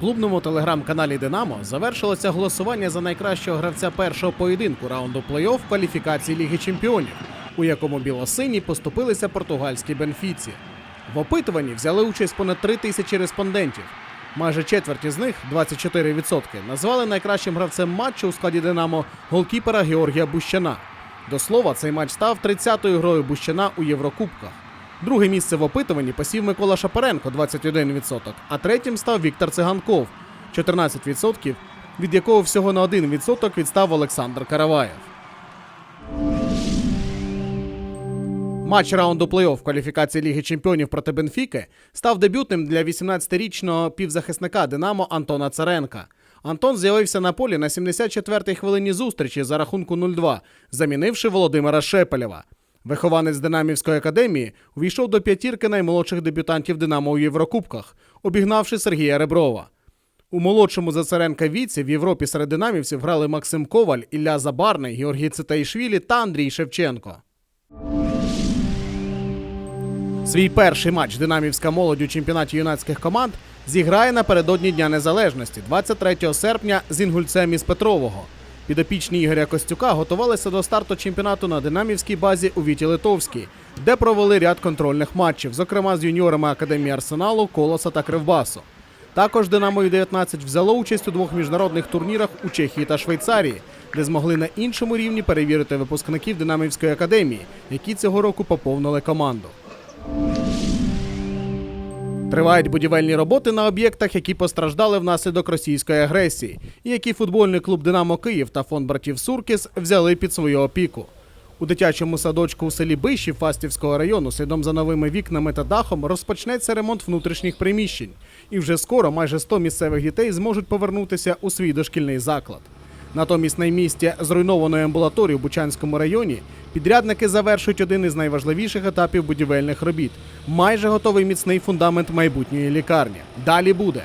клубному телеграм-каналі Динамо завершилося голосування за найкращого гравця першого поєдинку раунду плей-офф кваліфікації Ліги Чемпіонів, у якому білосині поступилися португальські бенфіці. В опитуванні взяли участь понад 3 тисячі респондентів. Майже четверть із них, 24%, назвали найкращим гравцем матчу у складі Динамо голкіпера Георгія Бущана. До слова, цей матч став 30-ю грою Бущана у Єврокубках. Друге місце в опитуванні посів Микола Шапаренко 21%, а третім став Віктор Циганков 14%, від якого всього на 1% відстав Олександр Караваєв. Матч раунду плей-офф кваліфікації Ліги Чемпіонів проти Бенфіки став дебютним для 18-річного півзахисника Динамо Антона Царенка. Антон з'явився на полі на 74-й хвилині зустрічі за рахунку 0-2, замінивши Володимира Шепелєва. Вихованець Динамівської академії увійшов до п'ятірки наймолодших дебютантів Динамо у Єврокубках, обігнавши Сергія Реброва. У молодшому за Царенка віці в Європі серед динамівців грали Максим Коваль, Ілля Забарний, Георгій Цитаїшвілі та Андрій Шевченко. Свій перший матч динамівська молодь у чемпіонаті юнацьких команд зіграє напередодні Дня Незалежності 23 серпня з інгульцем із Петрового. Підопічні Ігоря Костюка готувалися до старту чемпіонату на динамівській базі у Віті Литовській, де провели ряд контрольних матчів, зокрема з юніорами Академії Арсеналу, Колоса та Кривбасу. Також Динамо Ю-19 взяло участь у двох міжнародних турнірах у Чехії та Швейцарії, де змогли на іншому рівні перевірити випускників Динамівської академії, які цього року поповнили команду. Тривають будівельні роботи на об'єктах, які постраждали внаслідок російської агресії, і які футбольний клуб Динамо Київ та фонд братів Суркіс взяли під свою опіку. У дитячому садочку у селі Биші Фастівського району слідом за новими вікнами та дахом розпочнеться ремонт внутрішніх приміщень. І вже скоро майже 100 місцевих дітей зможуть повернутися у свій дошкільний заклад. Натомість на місці зруйнованої амбулаторії в Бучанському районі підрядники завершують один із найважливіших етапів будівельних робіт майже готовий міцний фундамент майбутньої лікарні. Далі буде.